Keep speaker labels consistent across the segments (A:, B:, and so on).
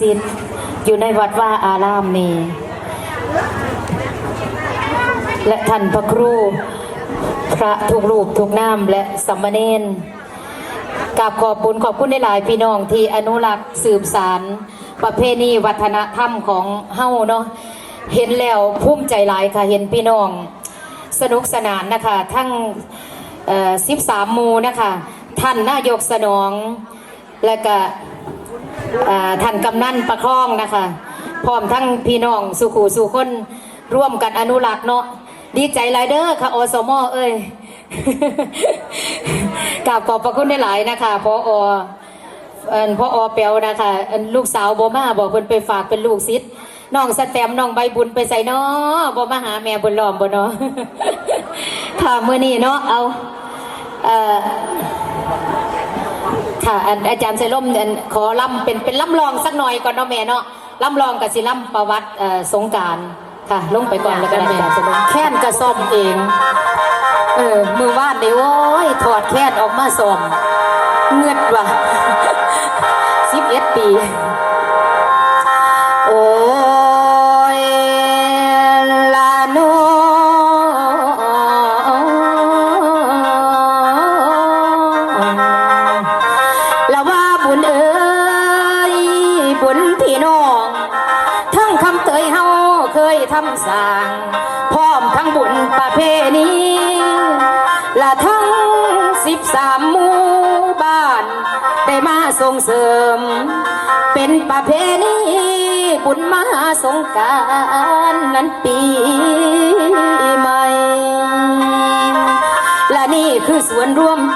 A: สิ่งศักดิ์สิทธิ์อยู่ในวัดว่าอารามนี้และท่านพระครู พระทุกรูปทุกน้ำและสัมมาเนนกราบขอบบุญขอบคุณในหลายพี่น้องที่อนุรักษ์สืบสารประเพณีวัฒนธรรมของเฮ้าเนาะเห็นแล้วภูมิใจหลายค่ะเห็นพี่น้อง สนุกสนานนะคะทั้งสิบสามมูนะคะ ท่านนายกสนอง และก็ ท่านกำนันประคองนะคะ พร้อมทั้งพี่น้องสุขูสุคนร่วมกันอนุรักษ์เนาะดีใจหลายเด้อค่ะอสมเอ้ยกราบขอบพระคุณได้หลายนะคะพอออิ่นพออเปียวนะคะเอิ่นลูกสาวบอมาบอกเพิ่นไปฝากเป็นลูกศิษย์น้องสแตมน้องใบบุญไปใส่นาะบ่มาหาแม่บุญล้อมบ่เนาะค่ะมื้อนี้เนาะเอาเอ่อ ค่ะอันอาจารย์ไซร่มอันขอล่ำเป็นเป็นล่ำลองสักหน่อยก่อนเนาะแม่เนาะล่ำลองกับสิล่ำประวัติเอ่อสงกรารค่ะลงไปก่อนแล้วกันอาจารย์ไซร่มแค้นกระซ่อมเอง เออมือวาดเดี๋ยวโอ้ยถอดแคดออกมาส่อมเงือดว่ะ สิบเอ็ดปี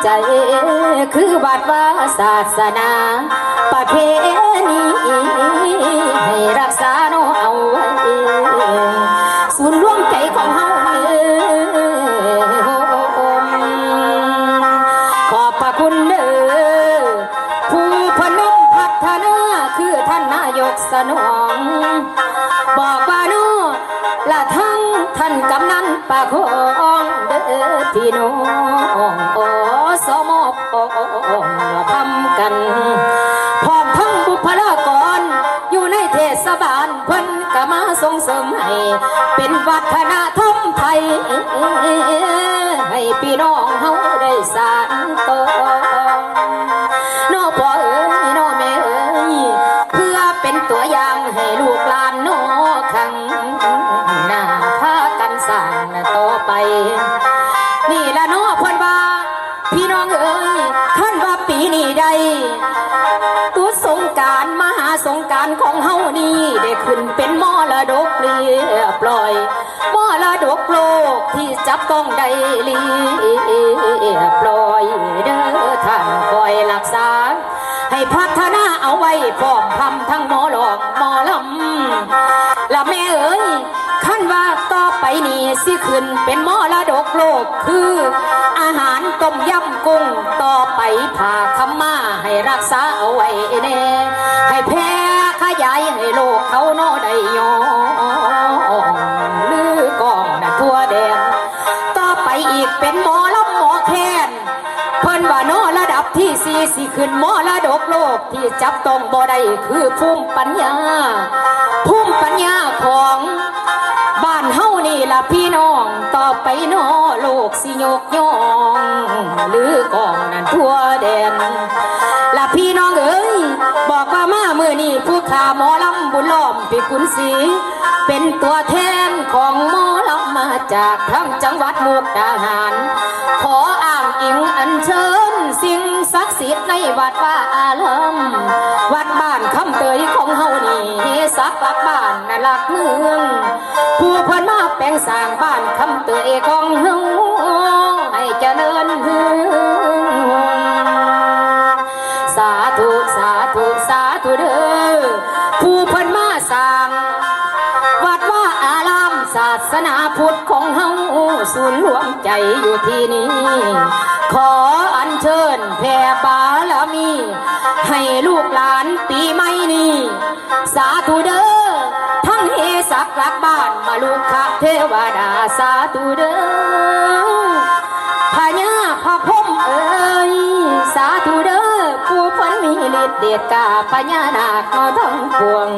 A: ใจคือวัดว่าศาสนาประเพณี เป็นวัฒนธรรมไทย ให้พี่น้องเฮาได้สานต่อ จับต้องได้เรียบร้อยเด้อท่านคอยรักษา ให้พัฒนาเอาไว้พร้อมทำทั้งหมอหลอกหมอลำและแม่เอ๋ยขั้นว่าต่อไปนี้สิขึ้นเป็นมอระดกโลกคือ อาหารต้มยำกุ้งต่อไปผ่าขำมาให้รักษาเอาไว้แน่ให้แพร่ขยายให้โลก นมรดกโลกที่จับต้องบ่ได้คือภูมิปัญญา ภูมิปัญญาของบ้านเฮานี่ล่ะพี่น้องต่อไปโนโลกสิยกย่อง หรือกองนั่นทั่วแดนล่ะพี่น้องเอ้ยบอกว่ามาเมื่อนี้ผู้ขาหมอลำบุญล้อมปีกุนศรีเป็นตัวแทนของหมอลำมาจากทั้งจังหวัดมุกดาหาร วัดว่าอารมวัดบ้านคำเตยของเฮานี่สักหลักบ้านน่ะหลักเมือง ผู้พิ่นมาแปลงสร้างบ้านคำเตยของเฮาให้เจริญฮืองสาธุสาธุสาธุเด้อผู้พิ่นมาสร้างวัดว่าอารามศาสนาพุทธของเฮาศูนย์รวมใจอยู่ที่นี่ ให้ลูกหลานปีใหม่นี้สาธุเด้อทั้งเฮสักหลักบ้านมาลูกค้าเทวดาสาธุเด้อพญาพระพมเอ้ยสาธุเด้อผู้พันมีฤทธิ์เดชกาพญานาคเขาทั้งปวง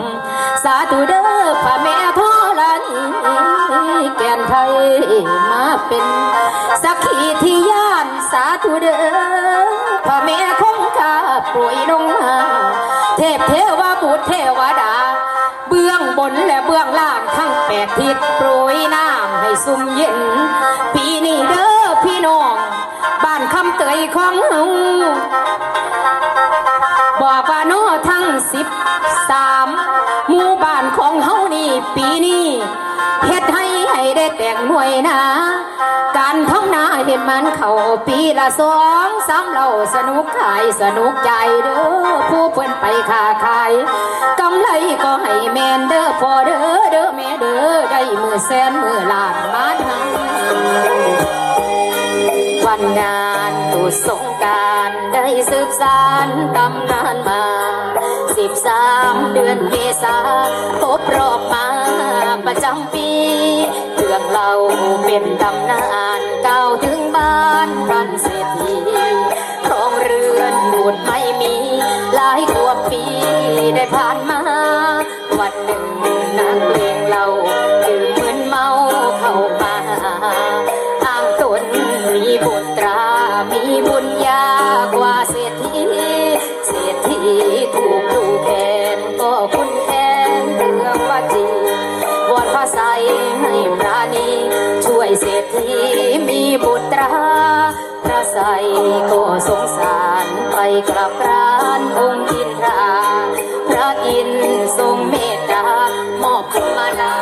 A: สาธุเด้อพระแม่ธรณีแก่นไทยมาเป็น สักขีที่ย่านสาธุเด้อพระแม่ เทพเทวบุตรเทวดา เบื้องบนและเบื้องล่างทั้งแปดทิศโปรยน้ำให้ซุ่มเย็น ปีนี้เด้อพี่น้อง บ้านคำเตยของเฮาบอกว่าน้ทั้งสิบสามหมู่บ้านของเฮานี่ปีนี้เฮ็ดให้ให้ได้แต่งหน่วยนาการทำนา เห็นมันเข้าปีละสองสามเราสนุกขายสนุกใจเด้อผู้เพิ่อนไปค้าขายกำไรก็ให้แมนเด้อพอเด้อเด้อแม่เด้อได้มือแสนมือลานมาทางวันงานตุสงการได้สืบสานตำนานมาสิบสามเดือนเมษาครบรอบมาประจำปีเรื่องเราเป็นตำนานเก่าถึงบ้านรันเศรษฐีครองเรือนบุตรไม่มี หลายกว่าปีได้ผ่านมา วันหนึ่งนางเลงเรา ปุตราพระใสก็สงสารไปกลับกรานองค์อินทราพระอินทร์ทรงเมตตามอบธรรมนา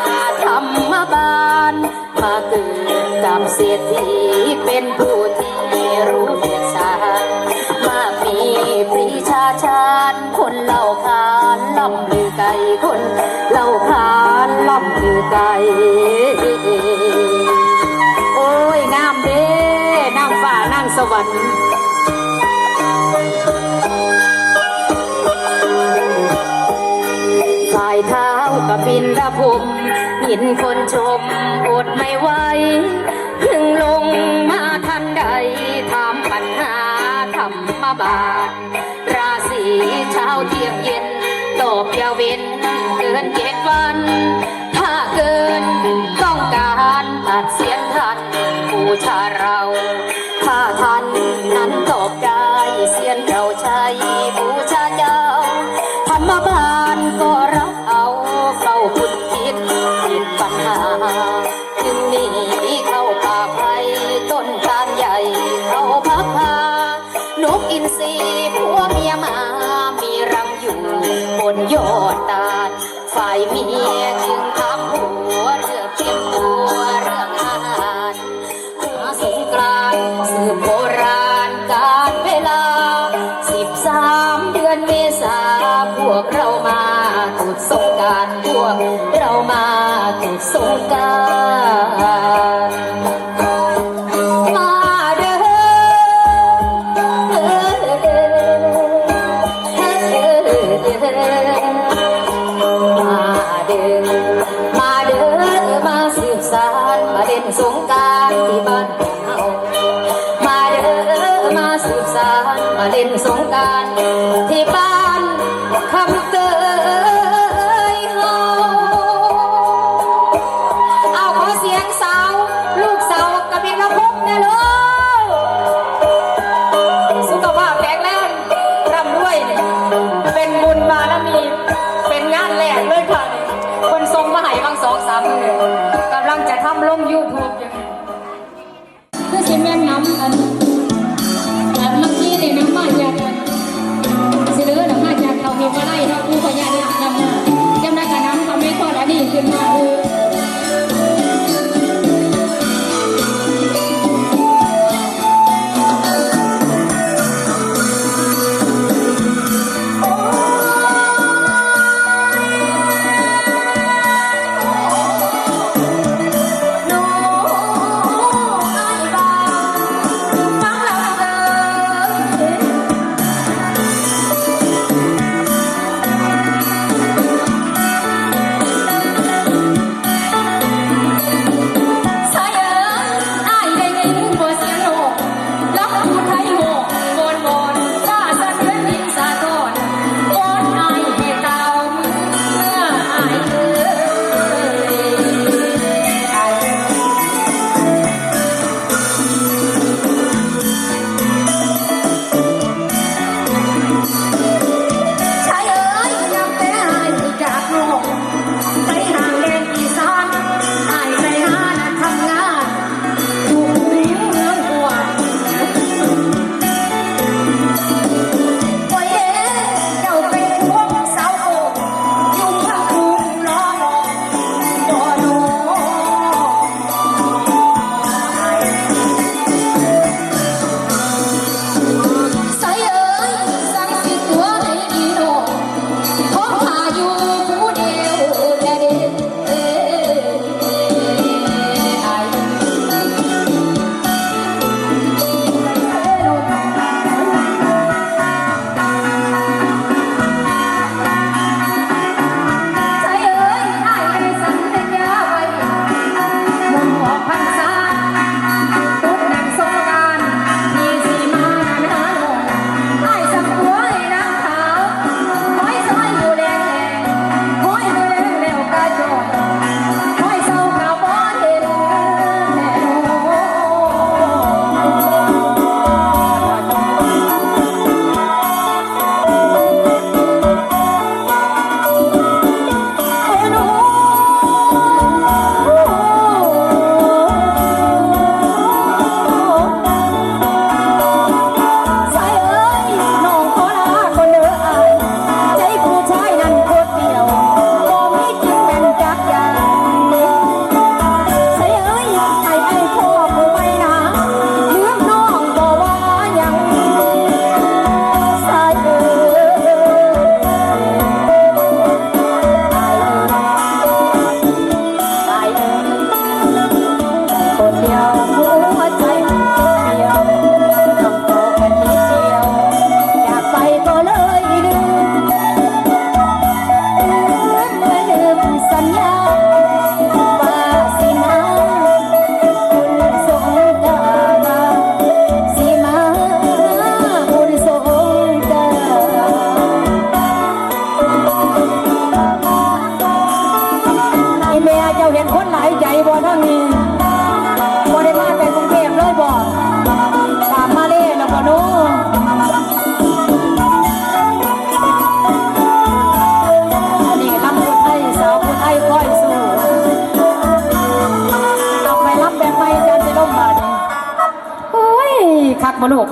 A: ธรรมบาล มาเกิดกับเศรษฐีเป็นผู้ที่รู้เดียสามากมีปรีชาชาญคนเล่าขานล่ำลือไกลคนเล่าขานล่ำลือไก สวรรค์ฝ่ายเท้ากับบินระพมห็นคนชมอดไม่ไหวถึงลงมาทันใดถามปัญหาธรรมบาท ราศีเช้าเที่ยงเย็น ตอบยาเว้นเกินเจ็ดวัน ถ้าเกินต้องการตัดเสียนทันบูชาเรา กรารพวกเรามาถึงสงการ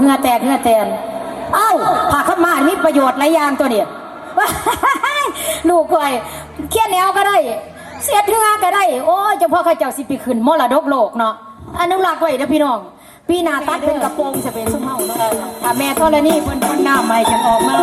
A: เหงือแตกเหงือแตนเอ้าผักข้ามานี่ประโยชน์หลายอย่างตัวเนี่ยลูกข่อยเคียนแนวก็ได้ เสียเถื่อก็ได้ โอ้ยเจ้าพ่อข้าเจ้าสิปีขึ้นมรดกโลกเนาะอันุรักษ์ไว้นะพี่น้อง พี่นาตัดเป็นกระโปรงจะเป็นสุ้มเฮาเนาะถ้าแม่ธรณีเพิ่นพ่นน้าใหม่จะออกมา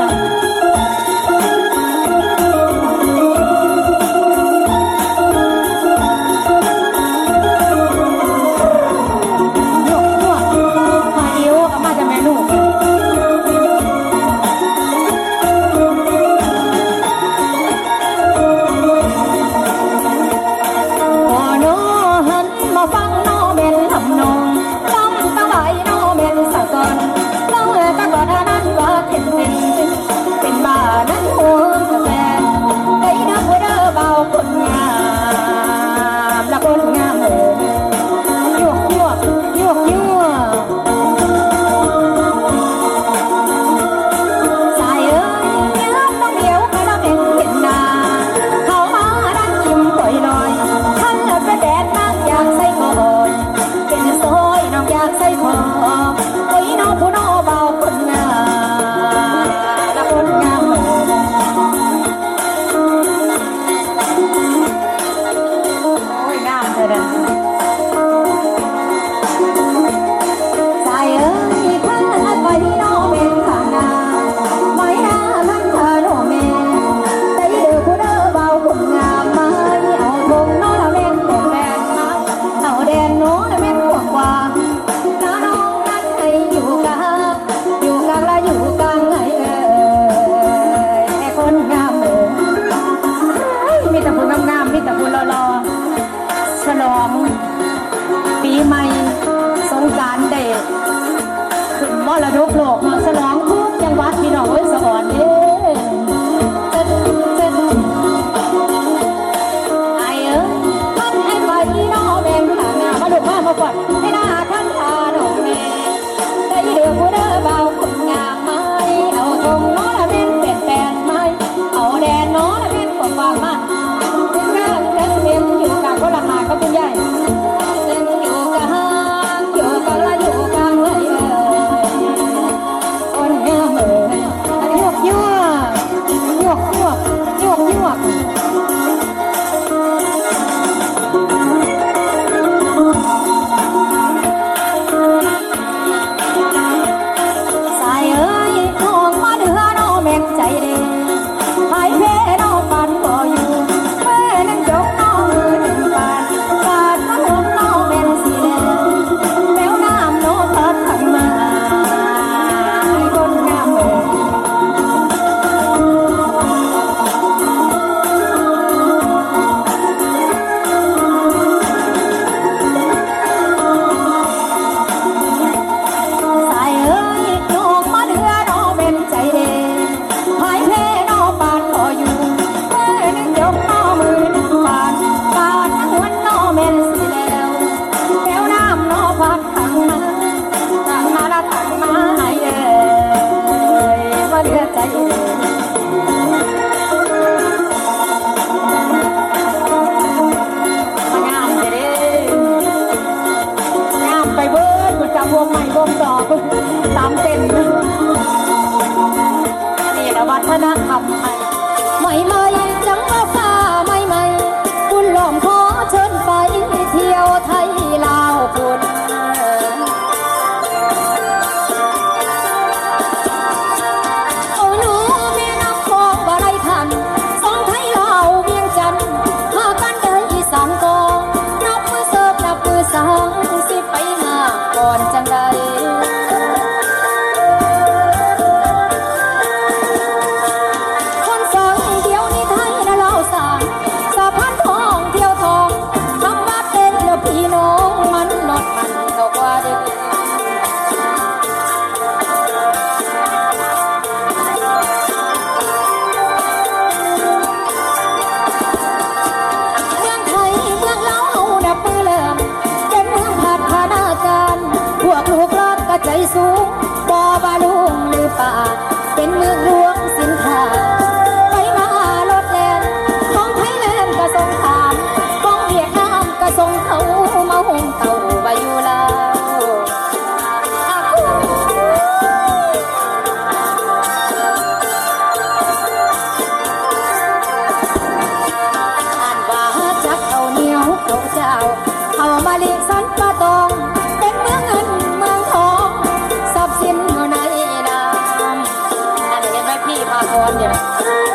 A: พี่พ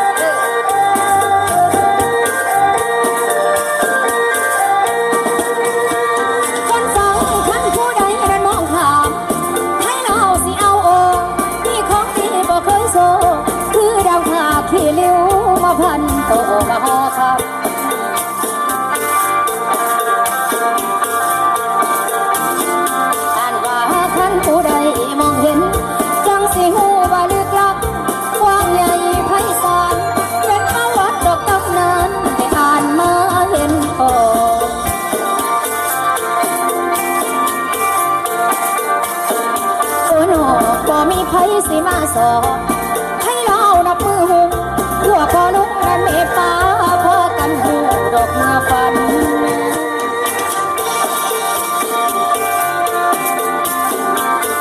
A: สองให้เรานับมือหุงทั่วพอนุกนั้นเมตตาพอกันหูดอกเมื่อฝัน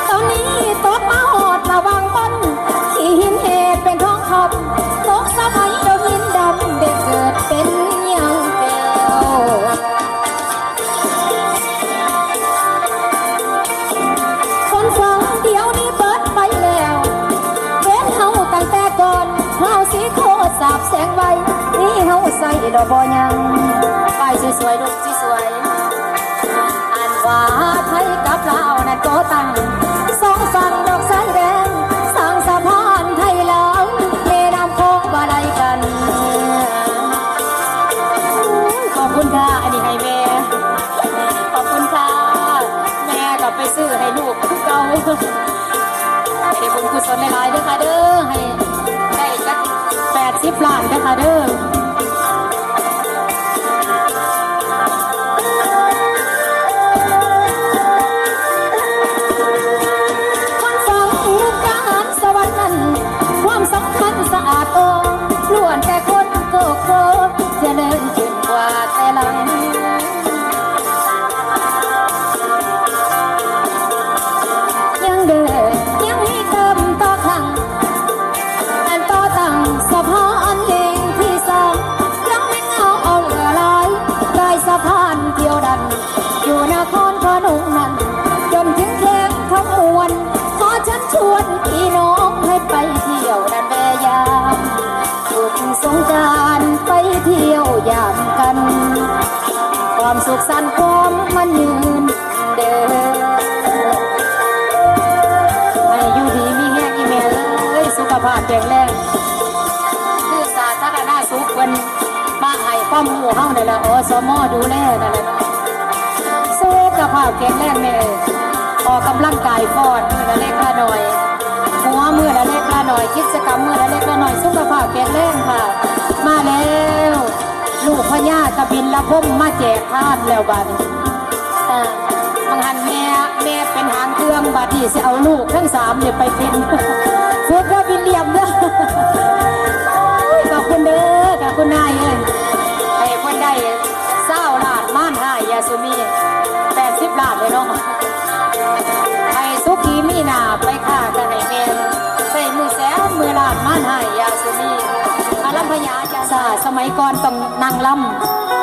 A: ตอนนี้ตกมาหอดระวังบนที่หินเหตุเป็นทองคำตกสะพาย ดอกบอยังป้ายสวยๆดอกสวยๆอันว่าไทยกับลาวนั้นก็ตั้งสองฝั่งดอกสายแดงสร้างสะพานไทยลาวแม่น้ำโคงบาไดกันขอบคุณค่ะอันนี้ให้แม่ขอบคุณค่ะแม่กลับไปซื้อให้ลูกเก่าให้บุญกุศลหลายๆด้อค่ะเด้อให้ได้จักแปดสิบล้านด้อค่ะเด้อ ความสุขสันต์ความมันยืนเดินให้อยู่ดีมีแห้งอีเมลเอ้ยสุขภาพแข็งแรงคือสาธารณสุขเพิ่นมาให้ความรู้เฮานี่แหละอสมอดูแลนั่นแหละเนาะสุขภาพแข็งแรงแม่ออกกำลังกายฟอดมือละเล็กละหน่อย หัวมือละเล็กละหน่อยกิจกรรมมือละเล็กละหน่อยสุขภาพแข็งแรงค่ะ มาแล้ว ลูกพญาตะบินละพุ่มมาแจกทานแล้วบัดนี้อ่าบางหันแม่แม่เป็นหางเครื่องบัดนี้สิเอาลูกทั้งสามเนี่ยไปเป็นฝึกว่าบินเหลี่ยมเด้อขอบคุณเด้อขอบคุณนายเอ้ยให้เพิ่นได้เศร้าลาดม่านหายยาสุมีแปดสิบลานเลยเนาะให้สุขีมีนาไปค่ากันให้แม่ใส่มือแสนมือลาดม่านหายยาสุมี ลัมพยาจาสาสมัยก่อนต้องนางล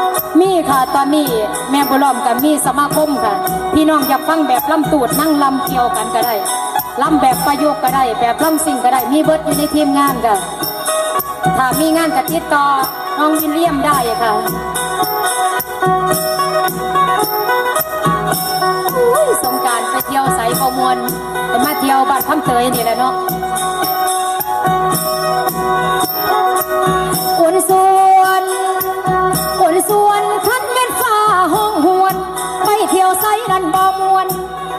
A: ำมีค่ะตอนนี้แม่บุญล้อมกับมีสมาคมค่ะ พี่น้องอยากฟังแบบลำตูดนั่งลำเกี่ยวกันก็ได้ลำแบบประโยุกต์ก็ได้ แบบลำสิ่งก็ได้ มีเบิร์ดอยู่ในทีมงานค่ะถ้ามีงานกับติดต่อน้องวิลเลียมได้ค่ะอุ้ยสงการไปเที่ยวใสประมวลไปมาเที่ยวบ้านคำเตยนี่แหละเนาะ อวนส่วนอวนส่วนคันเป็นฟ้าห้องหวน ไปเที่ยวไสนันบ่มวน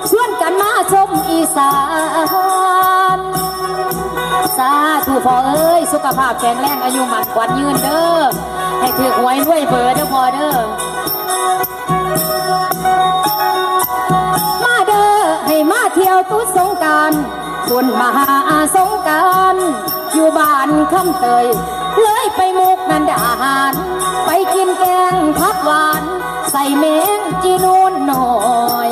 A: ชวนกันมาชมอีสานสาธุพ่อเอ้ย สุขภาพแข็งแรงอายุมันกวันยืนเด้อให้ถือหวยด้วยเบอร์เด้อพ่อเด้อมาเด้อให้มาเที่ยวตุดสงการ คุณมหาสงการอยู่บ้านคำเตย เลยไปมุกนันดาหาร ไปกินแกงผักหวาน ใส่เมงจีนูนหน่อย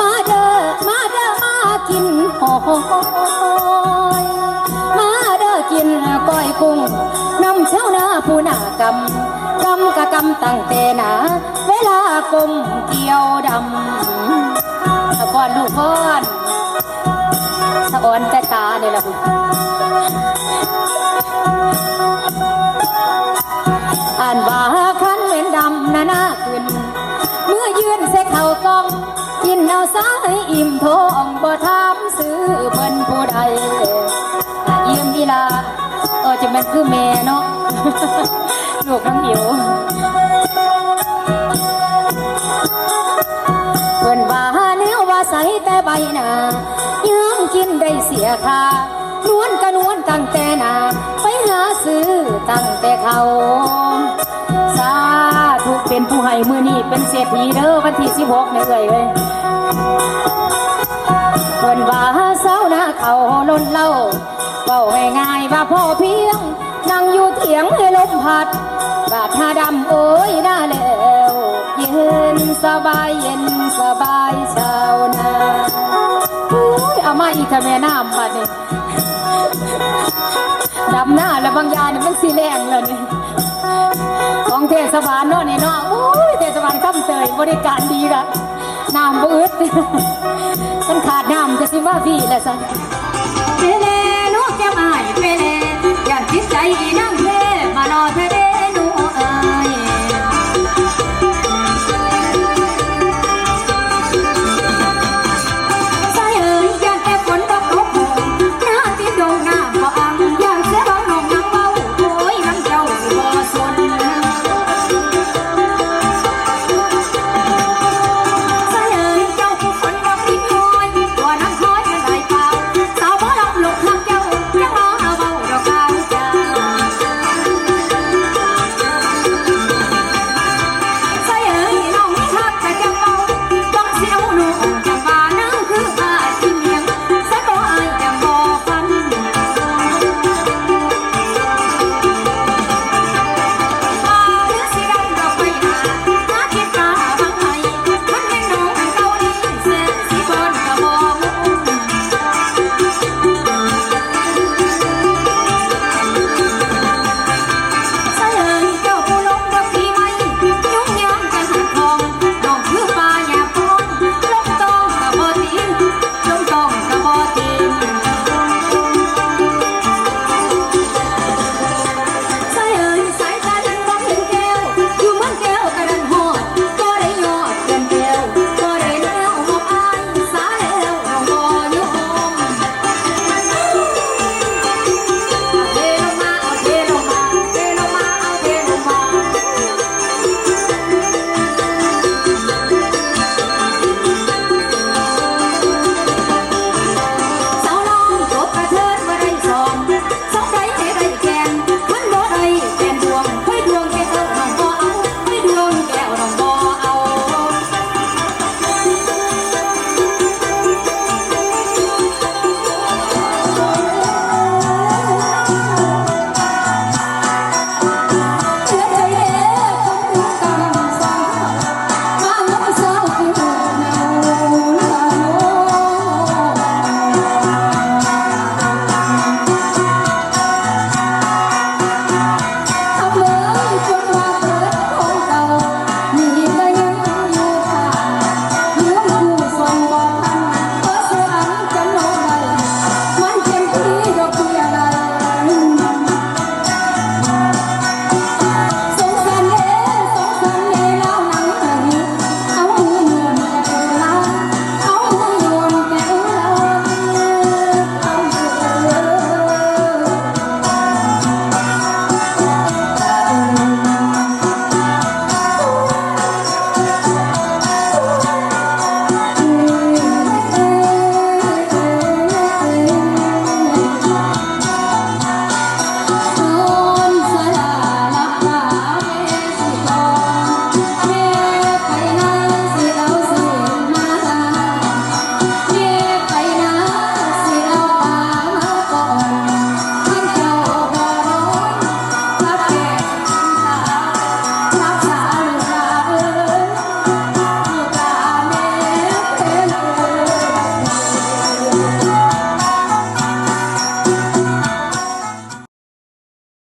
A: มาเด้อมาเด้อมากินหอยมาเด้อกินก้อยกุ้งน้ำเช้าหน้าผู้หน้ากำ กำกะกำตั้งแต่นาเวลากลมเกี่ยวดำสะพอนลูกพอนสะอ่อนแต่ตาเนี่ยละบุอ่านว่าคันเหม็นดำนาหน้าขึ้น เมื่อยืนเสกเข่ากองกินเอาสายอิ่มท้องบ่ถามซื้อเพิ่นผู้ใดอิ่มอีลา จะแม่นคือแม่เนาะลูกน้องอิ๋วเพิ่นว่าแนวว่าใสแต่ใบหน้ายังกินได้เสียค่านวลกะนวลตั้งแต่นาไปหาซื้อตั้งแต่เขาสาธุเป็นผู้ให้มือนี้เป็นเศรษฐีเด้อวันที่16นี่เอ้ยเว้ยเพิ่นว่าเสาหน้าเขาล้นเล่า ว้าง่ายๆว่าพ่อเพียง นั่งอยู่เถียงให้ลมพัด บาดหาดำโอ้ยน้าแล้วเย็นสบายเย็นสบายชาวนาอุ้ยเอามาอีกทำแม่น้ำบัดนี่ดำหน้าแล้วบางยานี่มันสีแรงแล้วนี่ของเทศบาลเนาะนี่เนาะโอ้ยเทศบาลคำเตยบริการดีละน้ำบ่อึดฉันขาดน้ำจะสิว่าพี่แหละสัน ใจอีนั่งเทมานอเท